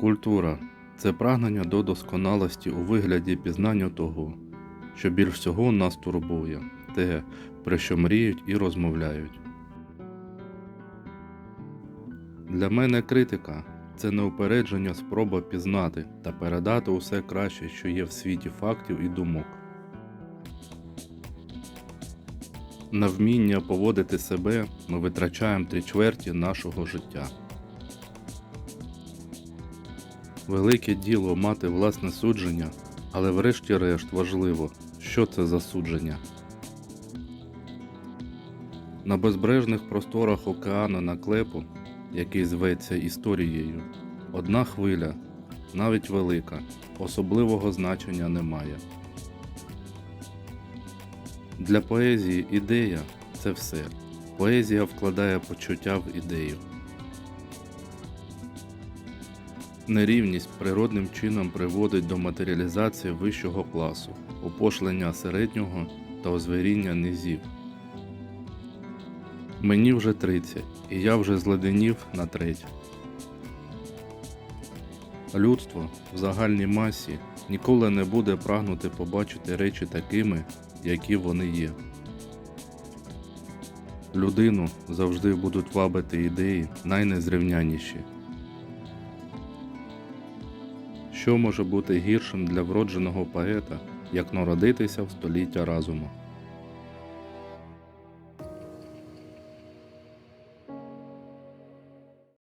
Культура це прагнення до досконалості у вигляді пізнання того, що більш всього нас турбує, те, про що мріють і розмовляють. Для мене критика це неупередження спроба пізнати та передати усе краще, що є в світі фактів і думок. На вміння поводити себе ми витрачаємо три чверті нашого життя. Велике діло мати власне судження, але врешті-решт важливо, що це за судження. На безбрежних просторах океану наклепу, який зветься історією, одна хвиля, навіть велика, особливого значення не має. Для поезії ідея це все. Поезія вкладає почуття в ідею. Нерівність природним чином приводить до матеріалізації вищого класу, опошлення середнього та озвіріння низів. Мені вже 30, і я вже зледенів на треть. Людство в загальній масі ніколи не буде прагнути побачити речі такими, які вони є. Людину завжди будуть вабити ідеї найнезрівняніші. Що може бути гіршим для вродженого поета, як народитися в століття разуму?